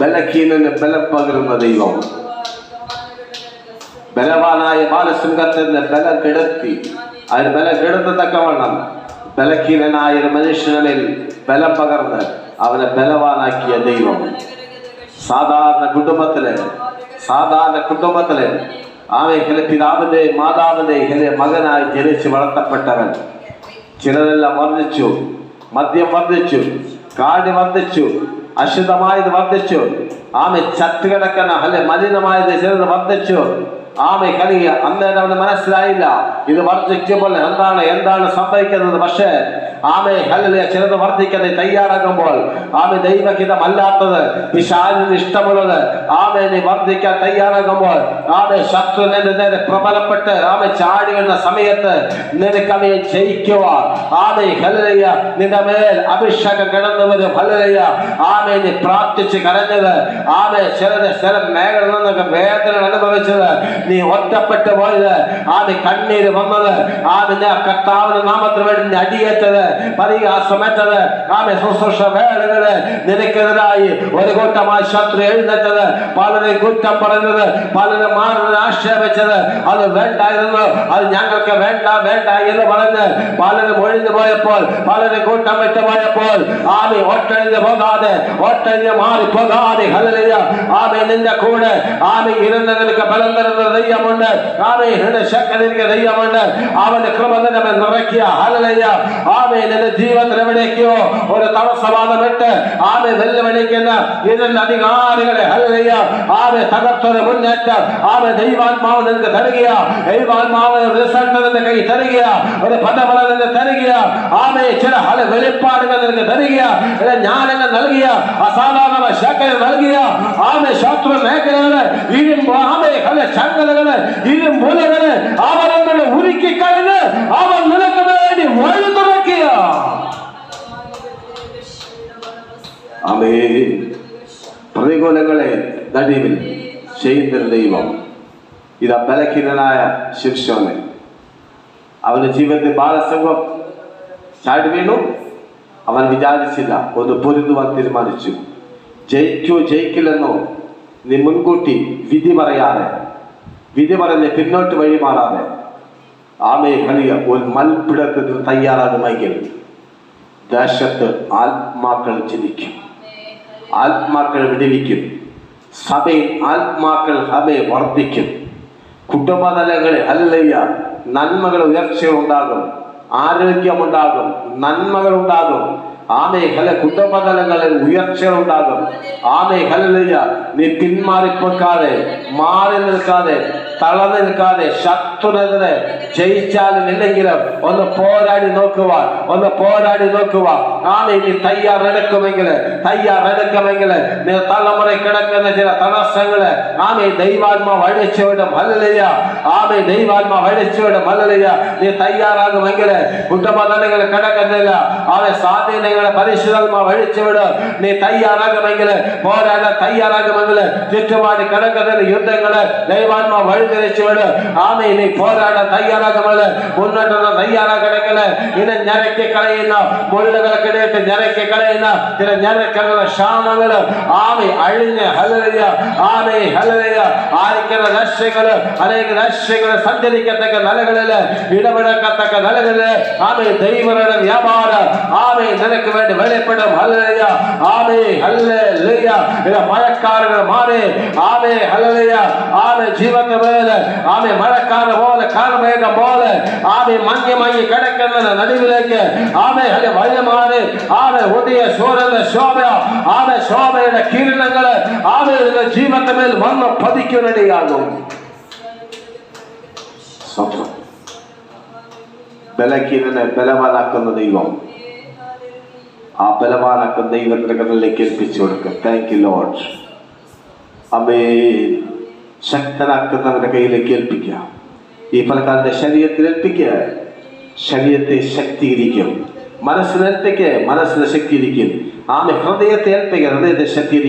ബലഹീനന് ബലം പകരുന്ന ദൈവം ബലവാനായ ബാലസിംഹത്തിന് ബലം കിടത്തി അതിന് ബലം കിടത്തത്തക്കവണ്ണം ബലഹീനനായ ഒരു മനുഷ്യനിൽ ബലം പകർന്ന് അവനെ ബലവാനാക്കിയ ദൈവം സാധാരണ കുടുംബത്തിലെ സാധാരണ കുടുംബത്തിലെ ആമേ ചില പിതാവിന്റെ മാതാവിന്റെ ചില മകനായി ജനിച്ച് വളർത്തപ്പെട്ടവൻ ചിലരെല്ലാം വർദ്ധിച്ചു മദ്യം വർദ്ധിച്ചു കാടി വർദ്ധിച്ചു അശുദ്ധമായത് വർദ്ധിച്ചു ആമെ ചത്തുകിടക്കുന്ന അല്ലെ മലിനമായത് ചിലത് വർദ്ധിച്ചു ആമെ കലിയ അന്നേരം അവന് മനസ്സിലായില്ല ഇത് വർദ്ധിക്കുമ്പോൾ എന്താണ് എന്താണ് സംഭവിക്കുന്നത് പക്ഷേ ആമേ കല്ലിലെ ചിലത് വർദ്ധിക്കുന്നത് തയ്യാറാകുമ്പോൾ ആമേ ദൈവഹിതമല്ലാത്തത് പിശാലിന് ഇഷ്ടമുള്ളത് ആമേ നീ വർദ്ധിക്കാൻ തയ്യാറാകുമ്പോൾ ആമേ ശത്രു നേരെ പ്രബലപ്പെട്ട് ആമേ ചാടിയുന്ന സമയത്ത് നിനക്ക് അവയെ ജയിക്കുക ആമേ ഹലലയ്യ നിന്റെ മേൽ അഭിഷേകം കിടന്നവരും ഹലലയ്യ ആമേ നീ പ്രാർത്ഥിച്ച് കരഞ്ഞത് ആമേ ചിലത് ചില മേഖല നിന്നൊക്കെ വേദന അനുഭവിച്ചത് നീ ഒറ്റപ്പെട്ടു പോയത് ആമേ കണ്ണീര് വന്നത് ആമേ കർത്താവിന്റെ നാമത്തിന് വേണ്ടി അടിയേറ്റത് ಪರಿಯ ആമെ ಆಮೆ ಸುಶ್ರೂಷ ವೇಳೆಗಳ ನಿನಕೆದರಾಯಿ ಒದಗೊಟ್ಟಮಾಯಿ ശത്രു ಎಳ್ದೆತ್ತದ ಪಾಲನೆ കുറ്റം പറഞ്ഞത് പലരും മാറിന് ആക്ഷേപിച്ചത് അത് വേണ്ടായിരുന്നു അത് ഞങ്ങൾക്ക് വേണ്ട വേണ്ട എന്ന് പറഞ്ഞ് പലരും ഒഴിഞ്ഞു പോയപ്പോൾ പലരും കൂട്ടം വിട്ടു പോയപ്പോൾ ആമി ഒട്ടഴിഞ്ഞു പോകാതെ ഒട്ടഴിഞ്ഞു മാറി പോകാതെ ഹലലിയ ആമി നിന്റെ കൂടെ ആമി ഇരുന്നതിനൊക്കെ ബലം തരുന്ന ദൈവമുണ്ട് ആമി ഹൃദയ ശക്തി ദൈവമുണ്ട് അവന്റെ കൃപ നിറക്കിയ ഹലലിയ ആമി ಆಮೇಲೆ ಜೀವ ತೆರವಣಿಕೆಯು ഒരു തടസ്സമാണ് വിട്ട് ആമെ വെല്ലുവിളിക്കുന്ന ഇതിൽ അധികാരികളെ ഹല്ലയ്യ ஆமே தகர்த்தொரு முன்னேற்றம் ஆமே தெய்வாத்மாவனுக்கு தருகியா தெய்வாத்மாவன் ரிசல்ட் கை தருகியா ஒரு பதபலன் தருகியா ஆமே சில ஹல வெளிப்பாடுகள் தருகியா இல்லை ஞானங்கள் நல்கியா அசாதாரண சக்கரை நல்கியா ஆமே சாத்ரு நேக்கிறவன இடும் ஆமே கல சங்கலகன இடும் மூலகன அவரங்களை உருக்கி கலன அவன் நிலக்க வேண்டி மொழி துறக்கியா ஆமே പ്രതികൂലങ്ങളെ നടുവിൽ ചെയ്യുന്നൊരു ദൈവം ഇതാ ബലഹീനനായ ശിക്ഷോനെ അവന്റെ ജീവിതത്തിൽ ബാലസംഘം ചാടി വീണു അവൻ വിചാരിച്ചില്ല ഒന്ന് പൊരുതുവാൻ തീരുമാനിച്ചു ജയിക്കോ ജയിക്കില്ലെന്നോ നീ മുൻകൂട്ടി വിധി പറയാതെ വിധി പറഞ്ഞ് പിന്നോട്ട് വഴി മാറാതെ ആമയെ കളിയ ഒരു മൽപിടത്തിൽ തയ്യാറാകുമെങ്കിൽ ദേശത്ത് ആത്മാക്കൾ ചിന്തിക്കും ആത്മാക്കൾ വിടിവിക്കും സഭയിൽ ആത്മാക്കൾ സഭയെ വർദ്ധിക്കും കുടുംബതലങ്ങളിൽ അല്ലയ്യ നന്മകൾ ഉയർച്ചയുണ്ടാകും ആരോഗ്യമുണ്ടാകും നന്മകളുണ്ടാകും ആമേ ഹല കുടുംബതലങ്ങളിൽ ഉയർച്ചകളുണ്ടാകും ആമേ ഹലയ്യ നീ പിന്മാറിപ്പോക്കാതെ മാറി നിൽക്കാതെ തളർന്നു നിൽക്കാതെ ശത്രുനെതിരെ ജയിച്ചാലും ഇല്ലെങ്കിലും ഒന്ന് പോരാടി നോക്കുക ഒന്ന് പോരാടി നോക്കുക നാളെ ഇനി തയ്യാറെടുക്കുമെങ്കിൽ തയ്യാറെടുക്കുമെങ്കിൽ തലമുറ കിടക്കുന്ന ചില തടസ്സങ്ങള് ആമേ ദൈവാത്മാവ് അഴിച്ചുവിടും അല്ലല്ല ആമേ ദൈവാത്മാവ് അഴിച്ചുവിടും അല്ലല്ല നീ തയ്യാറാകുമെങ്കിൽ കുടുംബതലങ്ങൾ കിടക്കുന്നില്ല ആമെ സ്വാധീനങ്ങളെ പരിശുദ്ധാത്മാവ് അഴിച്ചുവിടും നീ തയ്യാറാകുമെങ്കിൽ പോരാടാൻ തയ്യാറാകുമെങ്കിൽ ചുറ്റുപാട് കിടക്കുന്ന യുദ്ധങ്ങള് ദൈവാത്മാവ് கருங்கரைச்சோட ஆமையினை போராட தயாராகமல முன்னோட தயாராக கிடைக்கல இன நிறக்க கலையினா முள்ளகளை கிடையாது நிறக்க கலையினா இன நிறக்கல சாமங்கள ஆமை அழிஞ்ச ஹலரையா ஆமை ஹலரையா ஆயிக்கிற ரஷ்யங்கள் அநேக ரஷ்யங்களை சந்தரிக்கத்தக்க நிலைகளில் இடமிடக்கத்தக்க நிலைகளில் ஆமை தெய்வரிடம் வியாபாரம் ஆமை நினைக்க வேண்டும் வெளிப்படும் ஹலரையா ஆமை ஹல்ல மழக்காரர்கள் மாறி ஆமை ஹலரையா ஆமை ஜீவத்தவர் போல ஆமை மழைக்கார போல கார்மேகம் போல ஆமை மங்கி மங்கி கிடக்கிற நடுவிலேக்கு ஆமைகளை வயமாறு ஆமை உடைய சூழல சோபா ஆமை சோபையோட கீரணங்களை ஆமையோட ஜீவத்தை மேல் வண்ண பதிக்கிறடியாகும் സ്വപ്നം ബലഹീനനെ ബലവാനാക്കുന്ന ദൈവം ആ ബലവാനാക്കുന്ന ദൈവത്തിന്റെ കണ്ണിലേക്ക് ഏൽപ്പിച്ചു കൊടുക്കുക താങ്ക് യു ലോഡ് അമേ ശക്തനാക്കുന്നവരുടെ കയ്യിലേക്ക് ഏൽപ്പിക്കുക ഈ പലക്കാരുടെ ശരീരത്തിൽ ഏൽപ്പിക്കുക ശരീരത്തെ ശക്തീകരിക്കും മനസ്സിനേൽപ്പിക്കുക മനസ്സിനെ ശക്തീകരിക്കും ആമെ ഹൃദയത്തെ ഏൽപ്പിക്കുക ഹൃദയത്തെ ശക്തി